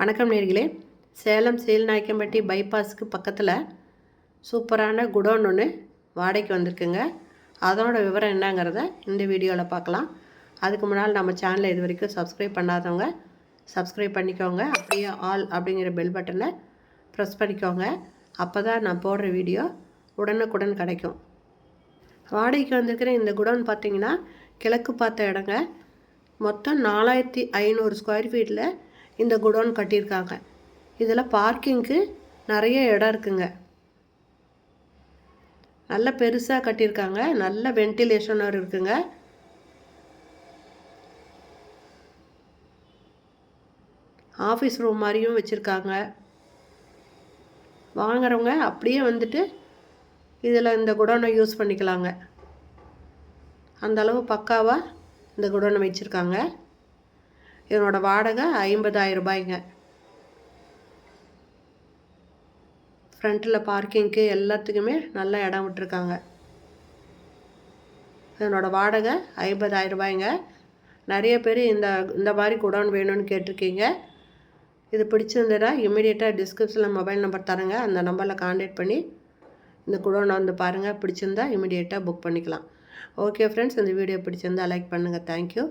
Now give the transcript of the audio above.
வணக்கம் நேர்களே. சேலம் சேல்நாயக்கம்பட்டி பைபாஸ்க்கு பக்கத்தில் சூப்பரான குடோன் ஒன்று வாடகைக்கு வந்திருக்குங்க. அதனோட விவரம் என்னங்கிறத இந்த வீடியோவில் பார்க்கலாம் அதுக்கு முன்னால் நம்ம சேனலை இது வரைக்கும் சப்ஸ்கிரைப் பண்ணாதவங்க சப்ஸ்கிரைப் பண்ணிக்கோங்க. அப்படியே ஆல் அப்படிங்கிற பெல் பட்டனை ப்ரெஸ் பண்ணிக்கோங்க. அப்போ தான் நான் போடுற வீடியோ உடனுக்குடன் கிடைக்கும். வாடகைக்கு வந்திருக்கிற இந்த குடோன் பார்த்திங்கன்னா கிழக்கு பார்த்த இடங்க. மொத்தம் நாலாயிரத்தி ஐநூறு ஸ்கொயர் ஃபீட்டில் இந்த குடோன் கட்டியிருக்காங்க. இதில் பார்க்கிங்க்கு நிறைய இடம் இருக்குங்க. நல்ல பெருசாக கட்டியிருக்காங்க. நல்ல வென்டிலேஷனர் இருக்குங்க. ஆஃபீஸ் ரூம் மாதிரியும் வச்சுருக்காங்க. வாங்குறவங்க அப்படியே வந்துட்டு இதில் இந்த குடோனை யூஸ் பண்ணிக்கலாங்க. அந்த அளவு பக்காவாக இந்த குடோனை வச்சுருக்காங்க. இதனோட வாடகை ஐம்பதாயிரம் ரூபாய்ங்க. ஃப்ரண்ட்டில் பார்க்கிங்க்கு எல்லாத்துக்குமே நல்ல இடம் விட்டுருக்காங்க. இதனோட வாடகை ஐம்பதாயிரம் ரூபாய்ங்க. நிறைய பேர் இந்த இந்த மாதிரி குடோன் வேணும்னு கேட்டிருக்கீங்க. இது பிடிச்சிருந்ததா இம்மிடியேட்டாக டிஸ்கிரிப்ஷனில் மொபைல் நம்பர் தரேங்க. அந்த நம்பரில் காண்டாக்ட் பண்ணி இந்த குடோனை வந்து பாருங்கள் பிடிச்சிருந்தா இம்மிடியேட்டாக புக் பண்ணிக்கலாம். ஓகே ஃப்ரெண்ட்ஸ் இந்த வீடியோ பிடிச்சிருந்தா லைக் பண்ணுங்கள் தேங்க்யூ